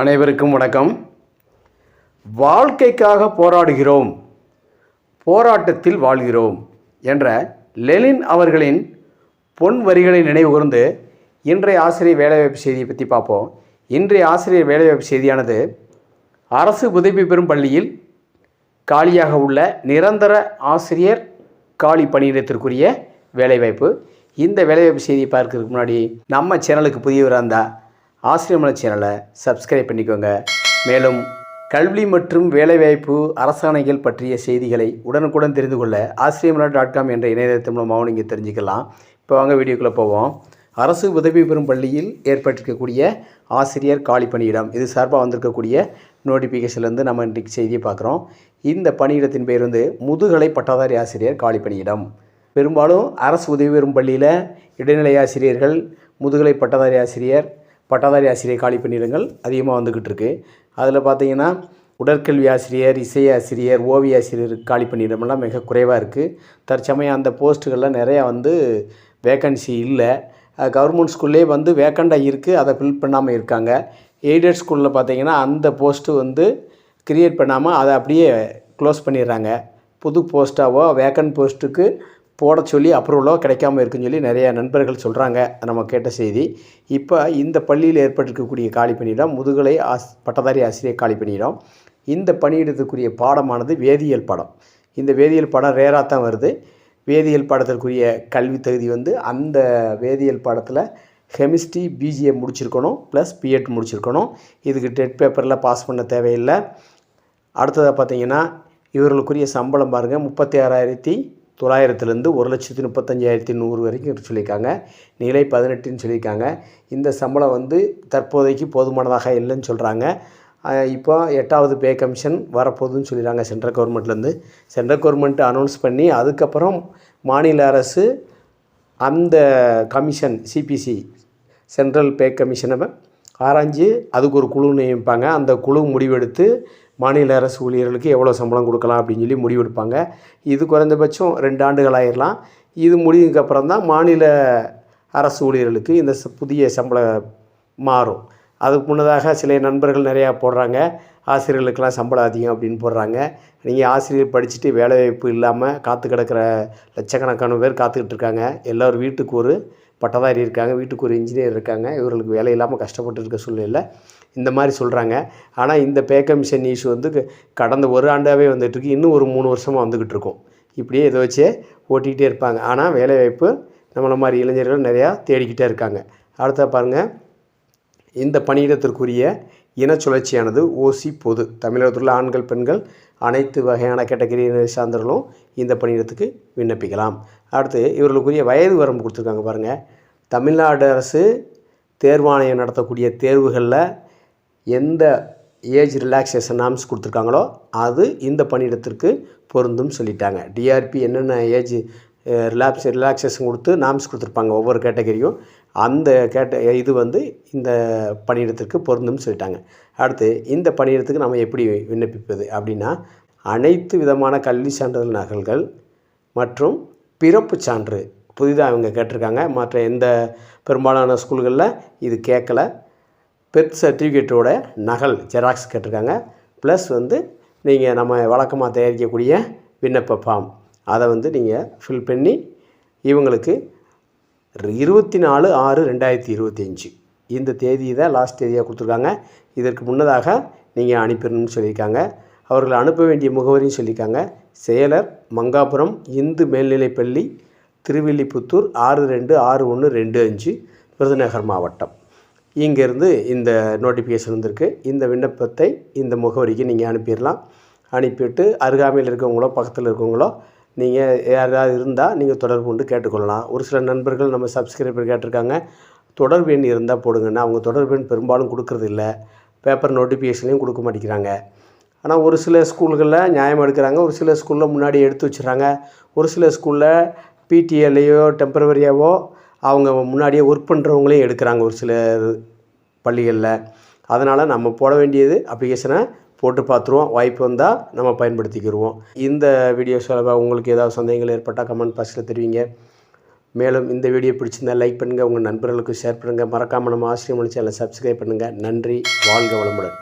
அனைவருக்கும் வணக்கம். வாழ்க்கைக்காக போராடுகிறோம் போராட்டத்தில் வாழ்கிறோம் என்ற லெனின் அவர்களின் பொன் வரிகளை நினைவுகூர்ந்து இன்றைய ஆசிரியர் வேலைவாய்ப்பு செய்தியை பற்றி பார்ப்போம். இன்றைய ஆசிரியர் வேலைவாய்ப்பு செய்தியானது அரசு உதவி பெறும் பள்ளியில் காலியாக உள்ள நிரந்தர ஆசிரியர் காலி பணியிடத்திற்குரிய வேலைவாய்ப்பு. இந்த வேலைவாய்ப்பு செய்தியை பார்க்கறதுக்கு முன்னாடி நம்ம சேனலுக்கு புதியவராக இருந்தால் ஆசிரியர் சேனலை சப்ஸ்கிரைப் பண்ணிக்கோங்க. மேலும் கல்வி மற்றும் வேலைவாய்ப்பு அரசாணைகள் பற்றிய செய்திகளை உடனுக்குடன் தெரிந்து கொள்ள ஆசிரியமலா டாட் காம் என்ற இணையதளத்தின் மூலமாகவும் நீங்கள் தெரிஞ்சுக்கலாம். இப்போ வாங்க வீடியோக்குள்ளே போவோம். அரசு உதவி பெறும் பள்ளியில் ஏற்பட்டிருக்கக்கூடிய ஆசிரியர் காலி பணியிடம் இது சார்பாக வந்திருக்கக்கூடிய நோட்டிஃபிகேஷன்லேருந்து நம்ம இன்றைக்கு செய்தியை பார்க்குறோம். இந்த பணியிடத்தின் பேர் வந்து முதுகலை பட்டதாரி ஆசிரியர் காலி பணியிடம். பெரும்பாலும் அரசு உதவி பெறும் பள்ளியில் இடைநிலை ஆசிரியர்கள் முதுகலை பட்டதாரி ஆசிரியர் பட்டதாரி ஆசிரியர் காலி பணியிடங்கள் அதிகமாக வந்துக்கிட்டு இருக்கு. அதில் பார்த்தீங்கன்னா உடற்கல்வி ஆசிரியர் இசை ஆசிரியர் ஓவிய ஆசிரியர் காலி பணியிடமெல்லாம் மிக குறைவாக இருக்குது தற்சமயம் அந்த போஸ்ட்டுகள்லாம் நிறையா வந்து வேக்கன்சி இல்லை. கவர்மெண்ட் ஸ்கூல்லே வந்து வேக்கண்டாக இருக்குது அதை ஃபில் பண்ணாமல் இருக்காங்க. எய்டட் ஸ்கூலில் பார்த்தீங்கன்னா அந்த போஸ்ட்டு வந்து கிரியேட் பண்ணாமல் அதை அப்படியே க்ளோஸ் பண்ணிடுறாங்க. புது போஸ்ட்டாவோ வேக்கன்ட் போஸ்ட்டுக்கு போட சொல்லி அப்ரூவலோ கிடைக்காம இருக்குன்னு சொல்லி நிறைய நண்பர்கள் சொல்கிறாங்க நம்ம கேட்ட செய்தி. இப்போ இந்த பள்ளியில் ஏற்பட்டிருக்கக்கூடிய காலி பணியிடம் முதுகலை ஆஸ் பட்டதாரி ஆசிரியர் காலி பணியிடம் இந்த பணியிடத்துக்குரிய பாடமானது வேதியியல் பாடம். இந்த வேதியியல் பாடம் ரேராக தான் வருது. வேதியியல் பாடத்திற்குரிய கல்வி தகுதி வந்து அந்த வேதியியல் பாடத்தில் கெமிஸ்ட்ரி பிஜிஏ முடிச்சிருக்கணும் ப்ளஸ் பிஎட் முடிச்சிருக்கணும். இதுக்கு டெட் பேப்பரில் பாஸ் பண்ண தேவையில்லை. அடுத்ததாக பார்த்திங்கன்னா இவர்களுக்குரிய சம்பளம் பாருங்கள் முப்பத்தி ஆறாயிரத்தி தொள்ளாயிரத்துலேருந்து ஒரு லட்சத்தி முப்பத்தஞ்சாயிரத்தி நூறு வரைக்கும் சொல்லியிருக்காங்க. நிலை பதினெட்டுன்னு சொல்லியிருக்காங்க. இந்த சம்பளம் வந்து தற்போதைக்கு போதுமானதாக இல்லைன்னு சொல்கிறாங்க இப்போ எட்டாவது பே கமிஷன் வரப்போகுதுன்னு சொல்லிடுறாங்க சென்ட்ரல் கவர்மெண்ட்லேருந்து. சென்ட்ரல் கவர்மெண்ட் அனௌன்ஸ் பண்ணி அதுக்கப்புறம் மாநில அரசு அந்த கமிஷன் சிபிசி சென்ட்ரல் பே கமிஷனை ஆராய்ஞ்சு அதுக்கு ஒரு குழு நியமிப்பாங்க. அந்த குழு முடிவெடுத்து மாநில அரசு ஊழியர்களுக்கு எவ்வளோ சம்பளம் கொடுக்கலாம் அப்படின்னு சொல்லி முடிவெடுப்பாங்க. இது குறைந்தபட்சம் ரெண்டு ஆண்டுகள் ஆயிடலாம் இது முடிவுக்கப்புறம் தான் மாநில அரசு ஊழியர்களுக்கு இந்த புதிய சம்பளம் மாறும். அதுக்கு முன்னதாக சில நண்பர்கள் நிறையா போடுறாங்க. ஆசிரியர்களுக்கெல்லாம் சம்பளம் அதிகம் அப்படின்னு போடுறாங்க. நீங்கள் ஆசிரியர் படிச்சுட்டு வேலைவாய்ப்பு இல்லாமல் காத்து கிடக்கிற லட்சக்கணக்கான பேர் காத்துக்கிட்டு இருக்காங்க. எல்லோரும் வீட்டுக்கு ஒரு பட்டதாரி இருக்காங்க வீட்டுக்கு ஒரு இன்ஜினியர் இருக்காங்க இவர்களுக்கு வேலை இல்லாமல் கஷ்டப்பட்டு இருக்க சூழ்நிலையில் இந்த மாதிரி சொல்கிறாங்க ஆனால் இந்த பே கமிஷன் இஷ்யூ வந்து கடந்த ஒரு ஆண்டாகவே வந்துட்டுருக்கு இன்னும் ஒரு மூணு வருஷமாக வந்துக்கிட்டு இருக்கும். இப்படியே இதை வச்சே ஓட்டிக்கிட்டே இருப்பாங்க. ஆனால் வேலைவாய்ப்பு நம்மளை மாதிரி இளைஞர்கள் நிறையா தேடிக்கிட்டே இருக்காங்க. அடுத்த பாருங்கள் இந்த பணியிடத்திற்குரிய இன சுழற்சியானது ஓசி பொது. தமிழகத்தில் ஆண்கள் பெண்கள் அனைத்து வகையான கேட்டகரியினை சார்ந்தவர்களும் இந்த பணியிடத்துக்கு விண்ணப்பிக்கலாம். அடுத்து இவர்களுக்குரிய வயது வரம்பு கொடுத்துருக்காங்க பாருங்கள் தமிழ்நாடு அரசு தேர்வாணையம் நடத்தக்கூடிய தேர்வுகளில் எந்த ஏஜ் ரிலாக்ஸேஷன் நாம்ஸ் கொடுத்துருக்காங்களோ அது இந்த பணியிடத்திற்கு பொருந்தும் சொல்லிட்டாங்க. டிஆர்பி என்னென்ன ஏஜ் ரிலாக்ஸ் ரிலாக்ஸேஷன் கொடுத்து நாம்ஸ் கொடுத்துருப்பாங்க ஒவ்வொரு கேட்டகரியும் அந்த கேட்ட இது வந்து இந்த பணியிடத்திற்கு பொருந்தும்னு சொல்லிட்டாங்க. அடுத்து இந்த பணியிடத்துக்கு நம்ம எப்படி விண்ணப்பிப்பது அப்படின்னா அனைத்து விதமான கல்வி சான்றிதழ் நகல்கள் மற்றும் பிறப்பு சான்று. புதிதாக அவங்க கேட்டிருக்காங்க. மற்ற எந்த பெரும்பாலான ஸ்கூல்களில் இது கேட்கல. பெர்த் சர்டிஃபிகேட்டோட நகல் ஜெராக்ஸ் கேட்டிருக்காங்க. ப்ளஸ் வந்து நீங்கள் நம்ம வழக்கமாக தயாரிக்கக்கூடிய விண்ணப்ப ஃபார்ம். அதை வந்து நீங்கள் ஃபில் பண்ணி இவங்களுக்கு இருபத்தி நாலு ஆறு ரெண்டாயிரத்தி இருபத்தி அஞ்சு. இந்த தேதி தான் லாஸ்ட் தேதியாக கொடுத்துருக்காங்க. இதற்கு முன்னதாக நீங்கள் அனுப்பிடணும்னு சொல்லியிருக்காங்க. அவர்கள் அனுப்ப வேண்டிய முகவரியும் சொல்லியிருக்காங்க. செயலர் மங்காபுரம் இந்து மேல்நிலைப்பள்ளி திருவில்லிபுத்தூர் ஆறு ரெண்டு ஆறு ஒன்று ரெண்டு அஞ்சு விருதுநகர் மாவட்டம். இங்கேருந்து இந்த நோட்டிஃபிகேஷன் வந்திருக்கு. இந்த விண்ணப்பத்தை இந்த முகவரிக்கு நீங்கள் அனுப்பிடலாம். அனுப்பிவிட்டு அருகாமையில் இருக்கவங்களோ பக்கத்தில் இருக்கவங்களோ நீங்கள் யாராவது இருந்தால் நீங்கள் தொடர்பு கொண்டு கேட்டுக்கொள்ளலாம். ஒரு சில நண்பர்கள் நம்ம சப்ஸ்கிரைபர் கேட்டிருக்காங்க. தொடர்பு எண் இருந்தால் போடுங்கன்னா அவங்க தொடர்பு எண் பெரும்பாலும் கொடுக்கறது இல்லை. பேப்பர் நோட்டிஃபிகேஷன்லையும் கொடுக்க மாட்டேங்கிறாங்க. ஆனால் ஒரு சில ஸ்கூல்களில் நியாயம் எடுக்கிறாங்க. ஒரு சில ஸ்கூலில் முன்னாடி எடுத்து வச்சுறாங்க ஒரு சில ஸ்கூலில் பிடிஎல்லையோ டெம்பரவரியாவோ அவங்க முன்னாடியே ஒர்க் பண்ணுறவங்களையும் எடுக்கிறாங்க ஒரு சில பள்ளிகளில். அதனால் நம்ம போட வேண்டியது அப்ளிகேஷனை போட்டு பார்த்துருவோம். வாய்ப்பு வந்தால் நம்ம பயன்படுத்திக்கிடுவோம் இந்த வீடியோ சொல்ல உங்களுக்கு ஏதாவது சந்தேகங்கள் ஏற்பட்டால் கமெண்ட் பாக்ஸில் தெரிவிங்க. மேலும் இந்த வீடியோ பிடிச்சிருந்தால் லைக் பண்ணுங்கள் உங்கள் நண்பர்களுக்கு ஷேர் பண்ணுங்கள் மறக்காமல் நம்ம ஆசிரியர் சேனலை சப்ஸ்கிரைப் பண்ணுங்கள் நன்றி. வாழ்க வளமுடன்.